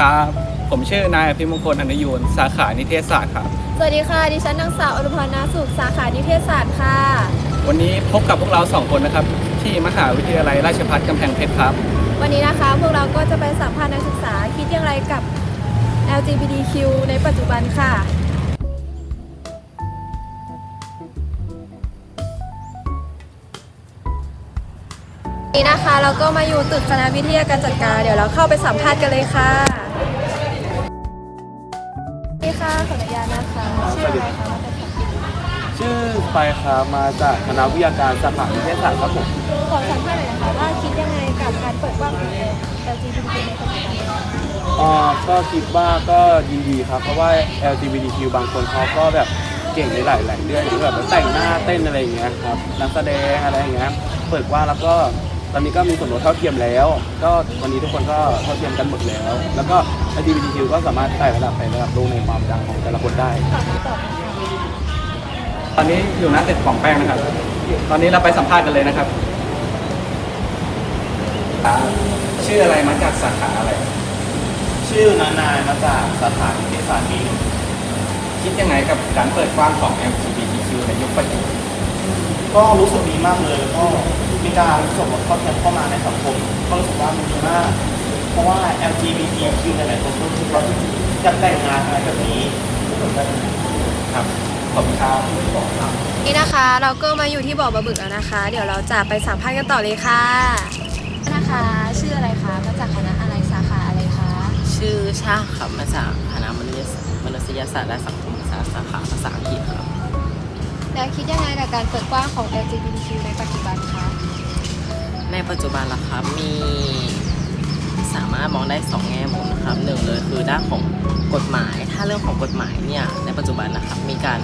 ครับ ผมชื่อนายอภิมงคลอนุยูนสาขานิเทศศาสตร์ครับ สวัสดีค่ะ ดิฉันนางสาวอรุพรนาสุข สาขานิเทศศาสตร์ค่ะ วันนี้พบกับพวกเราสองคนนะครับ ที่มหาวิทยาลัยราชภัฏกำแพงเพชรครับ วันนี้นะคะ พวกเราก็จะไปสัมภาษณ์นักศึกษาคิดอย่างไรกับ LGBTQ ในปัจจุบันค่ะ นี่นะคะ เราก็มาอยู่ตึกคณะวิทยาการจัดการ เดี๋ยวเราเข้าไปสัมภาษณ์กันเลยค่ะ นี่ค่ะขออนุญาตนะคะชื่ออะไรคะมาจากไหนชื่อไปครับมาจากคณะวิทยาการสาขานิเทศศาสตร์ครับผมขอสัมภาษณ์หน่อยนะคะว่าคิดยังไงกับการเปิดกว้างของ LGBTQ ในปัจจุบันอ่าก็คิดว่าก็ยินดีครับ เพราะว่า LGBTQ บางคนเขาก็แบบเก่งในหลายๆเรื่องอย่างแบบแต่งหน้าเต้นอะไรอย่างเงี้ยครับนักแสดงอะไรอย่างเงี้ยเปิดกว้างแล้วก็ ตอนนี้ก็มีส่วนลดเท่าเทียมแล้ว ก็วันนี้ทุกคนก็เท่าเทียมกันหมดแล้ว แล้วก็ LGBTQ ก็สามารถไต่ระดับไประดับโลกในความดังของแต่ละคนได้ขอคำตอบนะคะตอนนี้อยู่หน้าตึกของแป้งนะครับ ตอนนี้เราไปสัมภาษณ์กันเลยนะครับอ่าชื่ออะไรมาจากสาขาอะไร ชื่อนานายมาจากสาขานิเทศศาสตร์นี้คิดยังไงกับการเปิดกว้างของ LGBTQ ในยุคปัจจุบันก็รู้สึกดีมากเลยแล้วก็ มีการส่งเข้าเทียมเข้ามาในสังคมก็รู้สึกว่ามันดีมากเพราะว่า LGBTQ หลายๆคนก็คิดว่าอยากแต่งงานอะไรแบบนี้ครับขอบคุณครับนี่นะคะ เราก็มาอยู่ที่บ่อบะบึกแล้วนะคะ เดี๋ยวเราจะไปสัมภาษณ์กันต่อเลยค่ะนะคะ ชื่ออะไรคะมาจากคณะอะไรสาขาอะไรคะชื่อชาครับมาจากคณะมนุษยมนุษยศาสตร์และสังคมศาสตร์สาขาภาษาอังกฤษครับแล้วคิดยังไงกับการเปิดกว้างของ LGBTQ ในปัจจุบันคะ ในปัจจุบันละครับมีสามารถมองได้สองแง่มุมนะครับหนึ่งเลยคือด้านของกฎหมาย ถ้าเรื่องของกฎหมายเนี่ยในปัจจุบันนะครับมีการ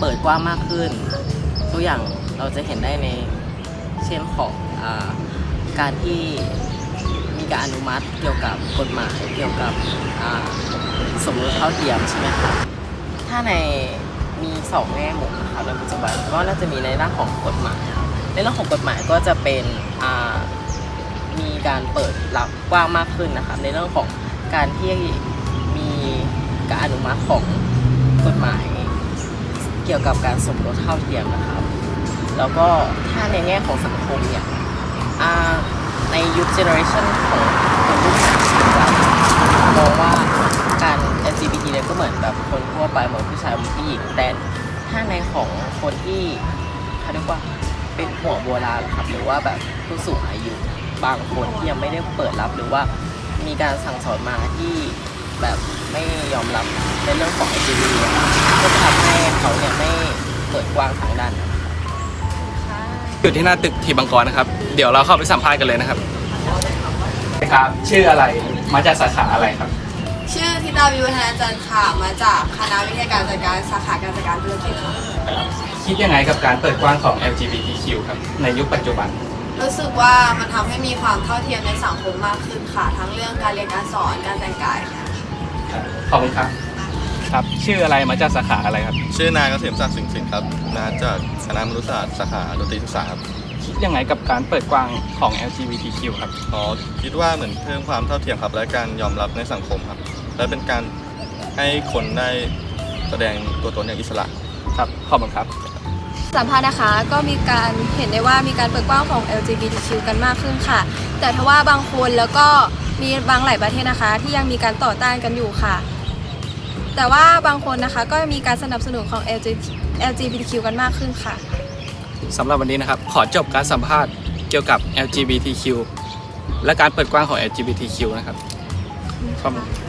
เปิดกว้างมากขึ้น ตัวอย่างเราจะเห็นได้ในเช่นของอการที่มีการอนุมัติเกี่ยวกับกฎหมายเกี่ยวกับสมรสเท่าเทียมใช่ไหมครับถ้าในมีสองแง่มุมนะครับในปัจจุบันก็น่าจะมีในด้านของกฎหมายครับ ในเรื่องของกฎหมายก็จะเป็นมีการเปิดรับกว้างมากขึ้นนะครับในเรื่องของการที่มีการอนุมัติของกฎหมายเกี่ยวกับการสมรสเท่าเทียมนะครับ แล้วก็ถ้าในแง่ของสังคมเนี่ยในยุคเจเนอเรชันของคนรุ่นใหม่นะครับมองว่าการ LGBT เนี่ยก็เหมือนแบบคนทั่วไปเหมือนผู้ชายเหมือนผู้หญิงแต่ถ้าในของคนที่เขาเรียกว่า เป็นหัวโบราณครับ หรือว่าแบบผู้สูงอายุบางคนที่ยังไม่ได้เปิดรับหรือว่ามีการสั่งสอนมาที่แบบไม่ยอมรับในเรื่องของ LGBT นะครับก็จะทำให้เขาเนี่ยไม่เปิดกว้างทางด้านนั้นอยู่ที่หน้าตึกทีบังกรนะครับ เดี๋ยวเราเข้าไปสัมภาษณ์กันเลยนะครับครับชื่ออะไรมาจากสาขาอะไรครับ ชื่อธิตาวิวัฒนาจันทร์ค่ะมาจากคณะวิทยาการจัดการสาขาการจัดการธุรกิจค่ะคิดยังไงกับการเปิดกว้างของ LGBTQ ครับในยุคปัจจุบัน รู้สึกว่ามันทำให้มีความเท่าเทียมในสังคมมากขึ้นค่ะ ทั้งเรื่องการเรียนการสอนการแต่งกายค่ะ ขอบคุณครับ ครับ ชื่ออะไรมาจากสาขาอะไรครับ ชื่อนายเกษมศักดิ์สิงห์สินครับมาจากคณะมนุษยศาสตร์สาขาดนตรีศึกษาครับคิดยังไงกับการเปิดกว้างของ LGBTQ ครับ อ๋อคิดว่าเหมือนเพิ่มความเท่าเทียมครับและการยอมรับในสังคมครับ และเป็นการให้คนได้แสดงตัวตนอย่างอิสระ ครับ ขอบคุณครับ สัมภาษณ์นะคะก็มีการเห็นได้ว่ามีการเปิดกว้างของ LGBTQ กันมากขึ้นค่ะ แต่ทว่าบางคนแล้วก็มีบางหลายประเทศนะคะ ที่ยังมีการต่อต้านกันอยู่ค่ะ แต่ว่าบางคนนะคะก็มีการสนับสนุนของ LGBTQ กันมากขึ้นค่ะสำหรับวันนี้นะครับ ขอจบการสัมภาษณ์เกี่ยวกับ LGBTQ และการเปิดกว้างของ LGBTQ นะครับขอบคุณ